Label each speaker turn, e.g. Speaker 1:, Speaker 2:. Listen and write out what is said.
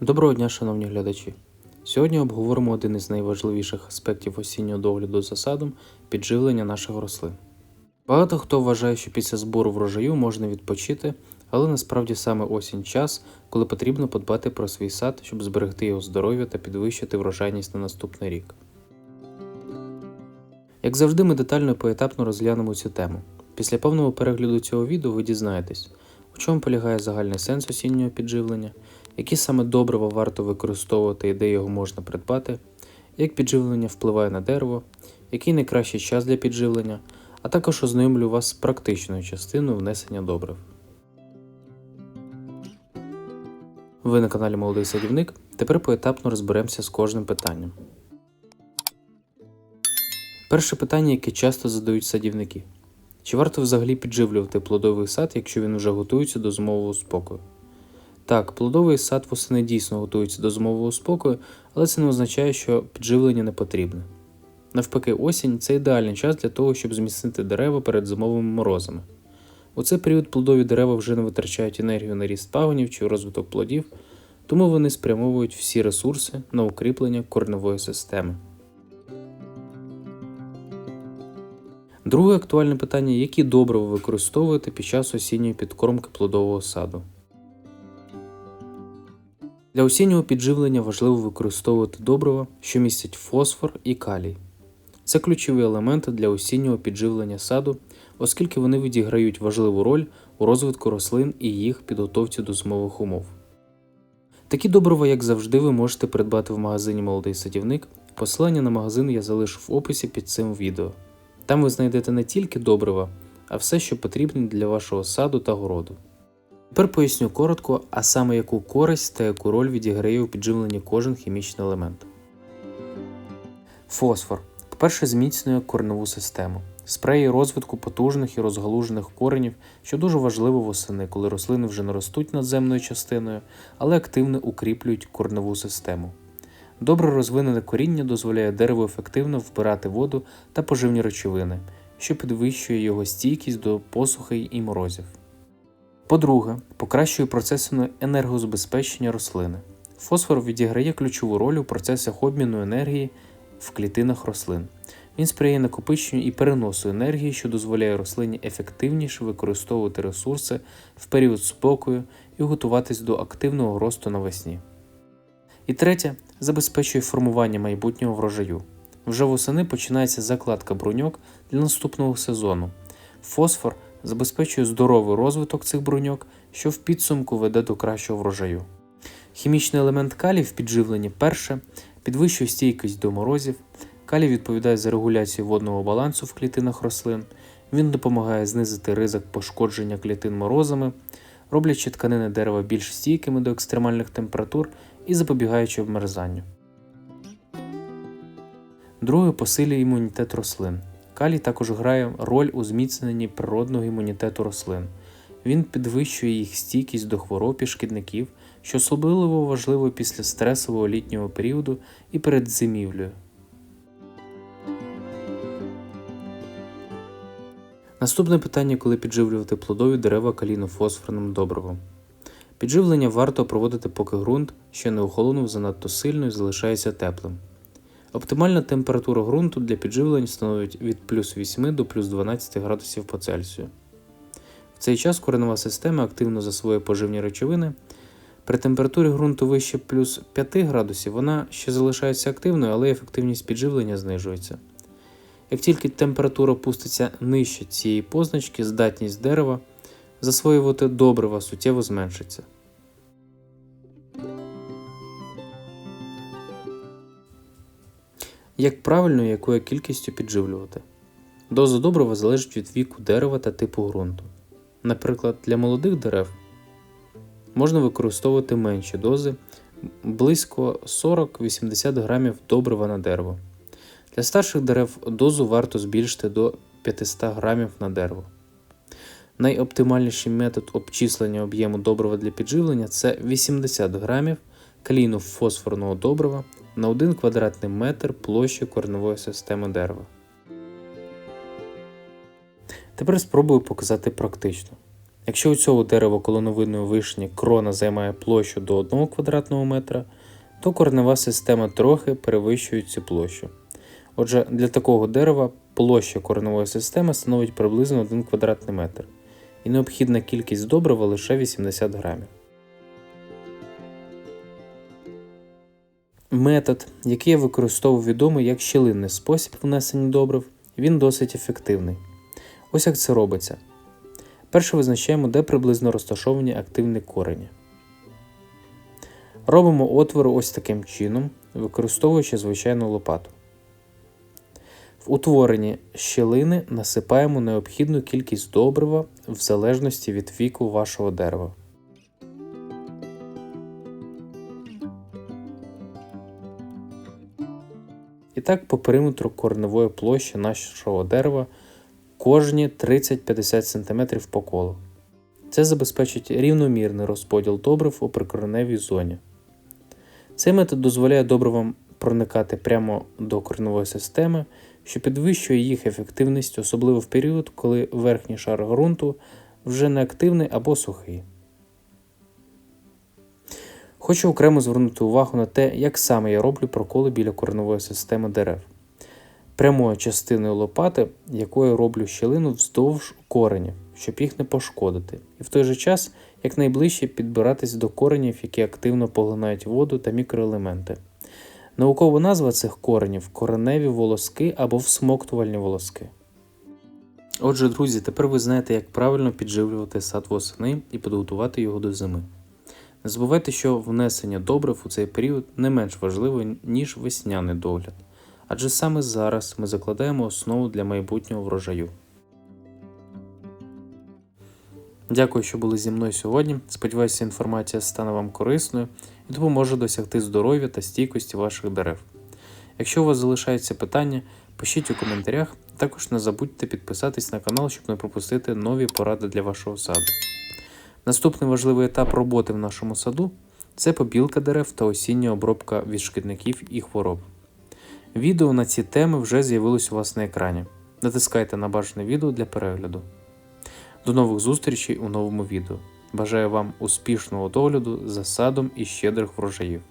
Speaker 1: Доброго дня, шановні глядачі! Сьогодні обговоримо один із найважливіших аспектів осіннього догляду за садом підживлення наших рослин. Багато хто вважає, що після збору врожаю можна відпочити, але насправді саме осінь час, коли потрібно подбати про свій сад, щоб зберегти його здоров'я та підвищити врожайність на наступний рік. Як завжди, ми детально поетапно розглянемо цю тему. Після повного перегляду цього відео ви дізнаєтесь, у чому полягає загальний сенс осіннього підживлення, які саме добрива варто використовувати і де його можна придбати, як підживлення впливає на дерево, який найкращий час для підживлення, а також ознайомлю вас з практичною частиною внесення добрив. Ви на каналі Молодий Садівник. Тепер поетапно розберемося з кожним питанням. Перше питання, яке часто задають садівники: чи варто взагалі підживлювати плодовий сад, якщо він вже готується до зимового спокою? Так, плодовий сад восени дійсно готується до зимового спокою, але це не означає, що підживлення не потрібне. Навпаки, осінь це ідеальний час для того, щоб зміцнити дерева перед зимовими морозами. У цей період плодові дерева вже не витрачають енергію на ріст пагонів чи розвиток плодів, тому вони спрямовують всі ресурси на укріплення корневої системи. Друге актуальне питання які добрива використовуєте під час осінньої підкормки плодового саду? Для осіннього підживлення важливо використовувати добрива, що містять фосфор і калій. Це ключові елементи для осіннього підживлення саду, оскільки вони відіграють важливу роль у розвитку рослин і їх підготовці до зимових умов. Такі добрива, як завжди, ви можете придбати в магазині Молодий садівник. Посилання на магазин я залишу в описі під цим відео. Там ви знайдете не тільки добрива, а все, що потрібно для вашого саду та городу. Тепер поясню коротко, а саме яку користь та яку роль відіграє у підживленні кожен хімічний елемент. Фосфор. По-перше, зміцнює корневу систему. Спреї розвитку потужних і розгалужених коренів, що дуже важливо восени, коли рослини вже не ростуть надземною частиною, але активно укріплюють корневу систему. Добре розвинене коріння дозволяє дереву ефективно вбирати воду та поживні речовини, що підвищує його стійкість до посухи і морозів. По-друге, покращує процеси енергозабезпечення рослини. Фосфор відіграє ключову роль у процесах обміну енергії в клітинах рослин. Він сприяє накопиченню і переносу енергії, що дозволяє рослині ефективніше використовувати ресурси в період спокою і готуватись до активного росту навесні. І третє, забезпечує формування майбутнього врожаю. Вже восени починається закладка бруньок для наступного сезону. Фосфор забезпечує здоровий розвиток цих бруньок, що в підсумку веде до кращого врожаю. Хімічний елемент калій в підживленні перше підвищує стійкість до морозів. Калій відповідає за регуляцію водного балансу в клітинах рослин. Він допомагає знизити ризик пошкодження клітин морозами, роблячи тканини дерева більш стійкими до екстремальних температур і запобігаючи обмерзанню. Друге посилює імунітет рослин. Калій також грає роль у зміцненні природного імунітету рослин. Він підвищує їх стійкість до хвороб і шкідників, що особливо важливо після стресового літнього періоду і перед зимівлею. Наступне питання, коли підживлювати плодові дерева калійно-фосфорним добривом. Підживлення варто проводити, поки ґрунт ще не охолонув занадто сильно і залишається теплим. Оптимальна температура ґрунту для підживлень становить від плюс 8 до плюс 12 градусів по Цельсію. В цей час коренова система активно засвоює поживні речовини. При температурі ґрунту вище плюс 5 градусів вона ще залишається активною, але ефективність підживлення знижується. Як тільки температура пуститься нижче цієї позначки, здатність дерева засвоювати добрива суттєво зменшиться. Як правильно якою кількістю підживлювати? Доза добрива залежить від віку дерева та типу ґрунту. Наприклад, для молодих дерев можна використовувати менші дози близько 40-80 грамів добрива на дерево. Для старших дерев дозу варто збільшити до 500 грамів на дерево. Найоптимальніший метод обчислення об'єму добрива для підживлення це 80 грамів калійно-фосфорного добрива на 1 квадратний метр площі корневої системи дерева. Тепер спробую показати практично. Якщо у цього дерева колоновидної вишні крона займає площу до 1 квадратного метра, то коренева система трохи перевищує цю площу. Отже, для такого дерева площа кореневої системи становить приблизно 1 квадратний метр, і необхідна кількість добрива лише 80 грамів. Метод, який я використовую відомий як щілинний спосіб внесення добрив, він досить ефективний. Ось як це робиться. Перше визначаємо, де приблизно розташовані активні корені. Робимо отвори ось таким чином, використовуючи звичайну лопату. В утворенні щілини насипаємо необхідну кількість добрива в залежності від віку вашого дерева. І так по периметру кореневої площі нашого дерева кожні 30-50 см по колу. Це забезпечить рівномірний розподіл добрив у прикореневій зоні. Цей метод дозволяє добривам проникати прямо до кореневої системи, що підвищує їх ефективність, особливо в період, коли верхній шар ґрунту вже не активний або сухий. Хочу окремо звернути увагу на те, як саме я роблю проколи біля кореневої системи дерев. Прямою частиною лопати, якою роблю щілину вздовж коренів, щоб їх не пошкодити, і в той же час якнайближче підбиратись до коренів, які активно поглинають воду та мікроелементи. Наукова назва цих коренів кореневі волоски або всмоктувальні волоски. Отже, друзі, тепер ви знаєте, як правильно підживлювати сад восени і підготувати його до зими. Не забувайте, що внесення добрив у цей період не менш важливе, ніж весняний догляд, адже саме зараз ми закладаємо основу для майбутнього врожаю. Дякую, що були зі мною сьогодні. Сподіваюся, інформація стане вам корисною допоможе досягти здоров'я та стійкості ваших дерев. Якщо у вас залишаються питання, пишіть у коментарях, також не забудьте підписатись на канал, щоб не пропустити нові поради для вашого саду. Наступний важливий етап роботи в нашому саду це побілка дерев та осіння обробка від шкідників і хвороб. Відео на ці теми вже з'явилось у вас на екрані. Натискайте на бажане відео для перегляду. До нових зустрічей у новому відео. Бажаю вам успішного догляду за садом і щедрих врожаїв.